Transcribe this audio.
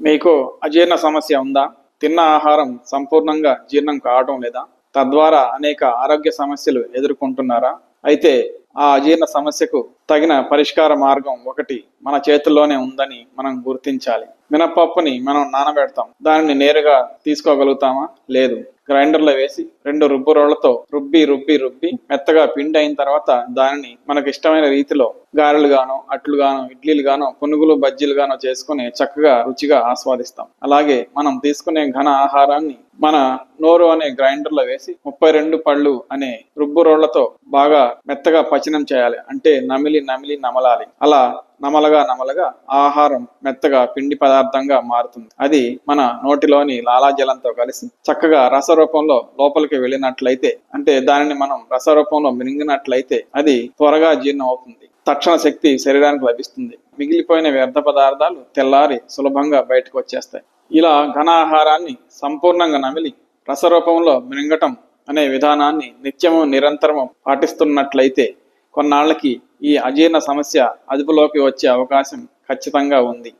మీకు అజీర్ణ సమస్య ఉందా? తిన్న ఆహారం సంపూర్ణంగా జీర్ణం కావడం లేదా? తద్వారా అనేక ఆరోగ్య సమస్యలు ఎదుర్కొంటున్నారా? అయితే ఆ అజీర్ణ సమస్యకు తగిన పరిష్కార మార్గం ఒకటి మన చేతుల్లోనే ఉందని మనం గుర్తించాలి. మినపప్పుని మనం నానబెడతాం. దానిని నేరుగా తీసుకోగలుగుతామా? లేదు. గ్రైండర్లో వేసి రెండు రుబ్బు రోళ్ళతో రుబ్బి రుబ్బి రుబ్బి మెత్తగా పిండి అయిన తర్వాత దానిని మనకు ఇష్టమైన రీతిలో గారెలు గాను అట్లు గాను ఇడ్లీలు గాను పునుగులు బజ్జీలు గాను చేసుకుని చక్కగా రుచిగా ఆస్వాదిస్తాం. అలాగే మనం తీసుకునే ఘన ఆహారాన్ని మన నోరు అనే గ్రైండర్లో వేసి ముప్పై రెండు పళ్ళు అనే రుబ్బు రోళ్ళతో బాగా మెత్తగా పచనం చేయాలి. అంటే నమిలి నమిలి నమలాలి. అలా నమలగా నమలగా ఆహారం మెత్తగా పిండి పదార్థంగా మారుతుంది. అది మన నోటిలోని లాలాజలంతో కలిసి చక్కగా రసరూపంలో లోపలికి వెళ్ళినట్లయితే అంటే దానిని మనం రసరూపంలో మింగినట్లయితే అది త్వరగా జీర్ణం అవుతుంది తక్షణ శక్తి శరీరానికి లభిస్తుంది. మిగిలిపోయిన వ్యర్థ పదార్థాలు తెల్లారి సులభంగా బయటకు వచ్చేస్తాయి. ఇలా ఘన ఆహారాన్ని సంపూర్ణంగా నమిలి రసరూపంలో మింగటం అనే విధానాన్ని నిత్యము నిరంతరము పాటిస్తున్నట్లయితే కొన్నాళ్ళకి ఈ అజీర్ణ సమస్య అదుపులోకి వచ్చే అవకాశం ఖచ్చితంగా ఉంది.